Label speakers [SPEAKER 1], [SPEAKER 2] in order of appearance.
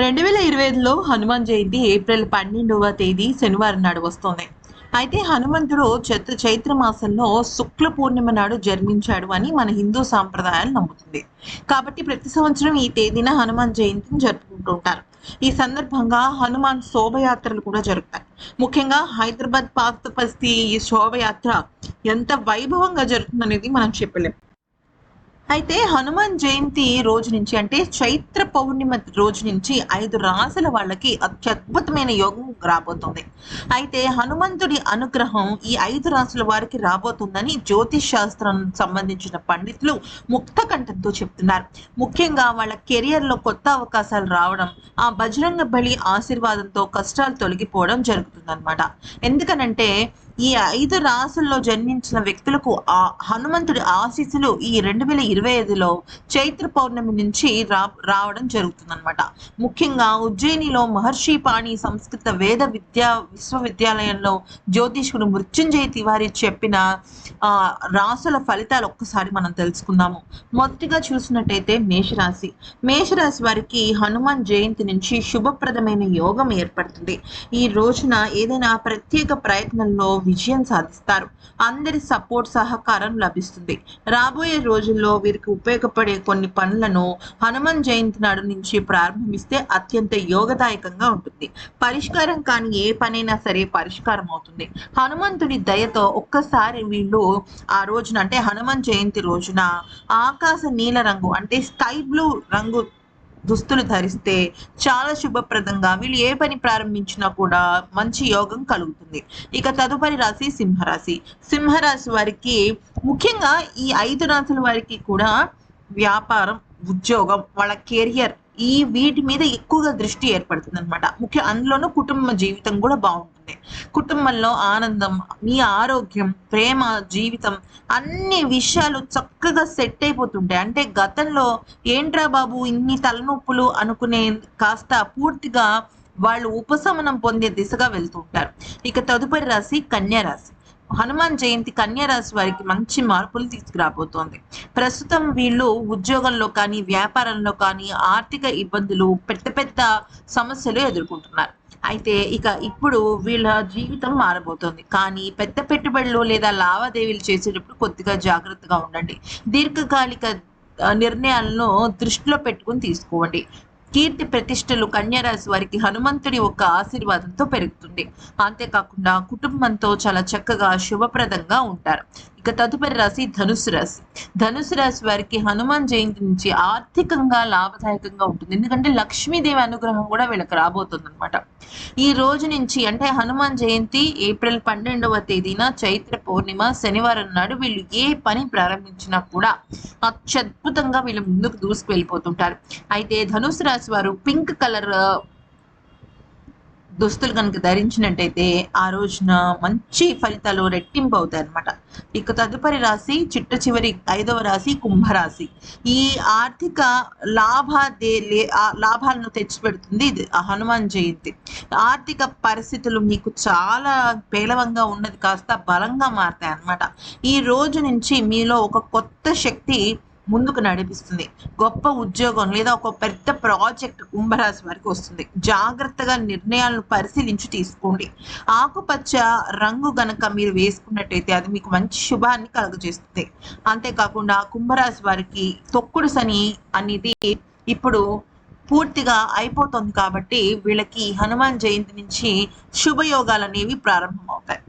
[SPEAKER 1] రెండు వేల ఇరవై ఐదులో హనుమాన్ జయంతి ఏప్రిల్ పన్నెండవ తేదీ శనివారం నాడు వస్తోంది. అయితే హనుమంతుడు చైత్ర చైత్ర మాసంలో శుక్ల పూర్ణిమ నాడు జన్మించాడు అని మన హిందూ సాంప్రదాయాలు నమ్ముతుంది. కాబట్టి ప్రతి సంవత్సరం ఈ తేదీన హనుమాన్ జయంతిని జరుపుకుంటుంటారు ఈ సందర్భంగా హనుమాన్ శోభయాత్రలు కూడా జరుగుతాయి. ముఖ్యంగా హైదరాబాద్ పాస్తపస్తి ఈ శోభయాత్ర ఎంత వైభవంగా జరుగుతుందనేది మనం చెప్పలేం. అయితే హనుమాన్ జయంతి రోజు నుంచి అంటే చైత్ర పౌర్ణిమ రోజు నుంచి ఐదు రాసుల వాళ్ళకి అత్యద్భుతమైన యోగం రాబోతుంది. అయితే హనుమంతుడి అనుగ్రహం ఈ ఐదు రాసుల వారికి రాబోతుందని జ్యోతిష్ శాస్త్రం సంబంధించిన పండితులు ముక్త కంఠంతో చెప్తున్నారు. ముఖ్యంగా వాళ్ళ కెరియర్లో కొత్త అవకాశాలు రావడం ఆ బజరంగ బలి ఆశీర్వాదంతో కష్టాలు తొలగిపోవడం జరుగుతుందన్నమాట. ఎందుకనంటే ఈ ఐదు రాసుల్లో జన్మించిన వ్యక్తులకు ఆ హనుమంతుడి ఆశీస్సులు ఈ రెండు వేల ఇరవై ఐదులో చైత్ర పౌర్ణమి నుంచి రా రావడం జరుగుతుందన్నమాట. ముఖ్యంగా ఉజ్జయినిలో మహర్షి పాణి సంస్కృత వేద విద్యా విశ్వవిద్యాలయంలో జ్యోతిష్కుడు మృత్యుంజయ తివారి చెప్పిన ఆ రాసుల ఫలితాలు ఒక్కసారి మనం తెలుసుకుందాము. మొదటిగా చూసినట్టయితే మేషరాశి. మేషరాశి వారికి హనుమాన్ జయంతి నుంచి శుభప్రదమైన యోగం ఏర్పడుతుంది. ఈ రోజున ఏదైనా ప్రత్యేక ప్రయత్నంలో విజయం సాధిస్తారు. అందరి సపోర్ట్ సహకారం లభిస్తుంది. రాబోయే రోజుల్లో వీరికి ఉపయోగపడే కొన్ని పనులను హనుమాన్ జయంతి నాడు నుంచి ప్రారంభిస్తే అత్యంత యోగదాయకంగా ఉంటుంది. పరిష్కారం కాని ఏ పనైనా సరే పరిష్కారం అవుతుంది. హనుమంతుడి దయతో ఒక్కసారి వీళ్ళు ఆ రోజున అంటే హనుమాన్ జయంతి రోజున ఆకాశ నీల రంగు అంటే స్కై బ్లూ రంగు దుస్తులు ధరిస్తే చాలా శుభప్రదంగా వీళ్ళు ఏ పని ప్రారంభించినా కూడా మంచి యోగం కలుగుతుంది. ఇక తదుపరి రాశి సింహరాశి. సింహరాశి వారికి ముఖ్యంగా ఈ ఐదు రాశుల వారికి కూడా వ్యాపారం ఉద్యోగం వాళ్ళ కెరియర్ ఈ వీటి మీద ఎక్కువగా దృష్టి ఏర్పడుతుంది అనమాట ముఖ్య అందులోనూ కుటుంబ జీవితం కూడా బాగుంటుంది. కుటుంబంలో ఆనందం మీ ఆరోగ్యం ప్రేమ జీవితం అన్ని విషయాలు చక్కగా సెట్ అయిపోతుంటాయి. అంటే గతంలో ఏంట్రా బాబు ఇన్ని తలనొప్పులు అనుకునే కాస్త పూర్తిగా వాళ్ళు ఉపశమనం పొందే దిశగా వెళ్తుంటారు ఇక తదుపరి రాశి కన్యా రాశి. హనుమాన్ జయంతి కన్యారాశి వారికి మంచి మార్పులు తీసుకురాబోతోంది. ప్రస్తుతం వీళ్ళు ఉద్యోగంలో కానీ వ్యాపారంలో కానీ ఆర్థిక ఇబ్బందులు పెద్ద పెద్ద సమస్యలు ఎదుర్కొంటున్నారు. అయితే ఇక ఇప్పుడు వీళ్ళ జీవితం మారబోతోంది. కానీ పెద్ద పెట్టుబడులు లేదా లావాదేవీలు చేసేటప్పుడు కొద్దిగా జాగ్రత్తగా ఉండండి. దీర్ఘకాలిక నిర్ణయాలను దృష్టిలో పెట్టుకుని తీసుకోండి. కీర్తి ప్రతిష్టలు కన్యరాశి వారికి హనుమంతుడి ఒక ఆశీర్వాదంతో పెరుగుతుంది. అంతేకాకుండా కుటుంబంతో చాలా చక్కగా శుభప్రదంగా ఉంటారు. ఇక తదుపరి రాశి ధనుసు రాశి. ధనుసు రాశి వారికి హనుమాన్ జయంతి నుంచి ఆర్థికంగా లాభదాయకంగా ఉంటుంది. ఎందుకంటే లక్ష్మీదేవి అనుగ్రహం కూడా వీళ్ళకి రాబోతుంది అనమాట ఈ రోజు నుంచి అంటే హనుమాన్ జయంతి ఏప్రిల్ పన్నెండవ తేదీన చైత్ర పౌర్ణిమ శనివారం నాడు వీళ్ళు ఏ పని ప్రారంభించినా కూడా అత్యద్భుతంగా వీళ్ళు ముందుకు దూసుకు వెళ్ళిపోతుంటారు అయితే ధనుసు రాశి వారు పింక్ కలర్ దుస్తులు కనుక ధరించినట్టయితే ఆ రోజున మంచి ఫలితాలు రెట్టింపు అవుతాయి అనమాట ఇక తదుపరి రాశి చిట్ట చివరి ఐదవ రాశి కుంభరాశి. ఈ ఆర్థిక లాభాదే లే- ఆ లాభాలను తెచ్చిపెడుతుంది ఇది ఆ హనుమాన్ జయంతి. ఆర్థిక పరిస్థితులు మీకు చాలా పేలవంగా ఉన్నది కాస్త బలంగా మారుతాయి అన్నమాట ఈ రోజు నుంచి మీలో ఒక కొత్త శక్తి ముందుకు నడిపిస్తుంది. గొప్ప ఉద్యోగం లేదా ఒక పెద్ద ప్రాజెక్ట్ కుంభరాశి వారికి వస్తుంది. జాగ్రత్తగా నిర్ణయాలను పరిశీలించి తీసుకోండి. ఆకుపచ్చ రంగు గనక మీరు వేసుకున్నట్టయితే అది మీకు మంచి శుభాన్ని కలుగజేస్తుంది. అంతేకాకుండా కుంభరాశి వారికి తొక్కుడు శని అనేది ఇప్పుడు పూర్తిగా అయిపోతుంది కాబట్టి వీళ్ళకి హనుమాన్ జయంతి నుంచి శుభయోగాలు అనేవి ప్రారంభమవుతాయి.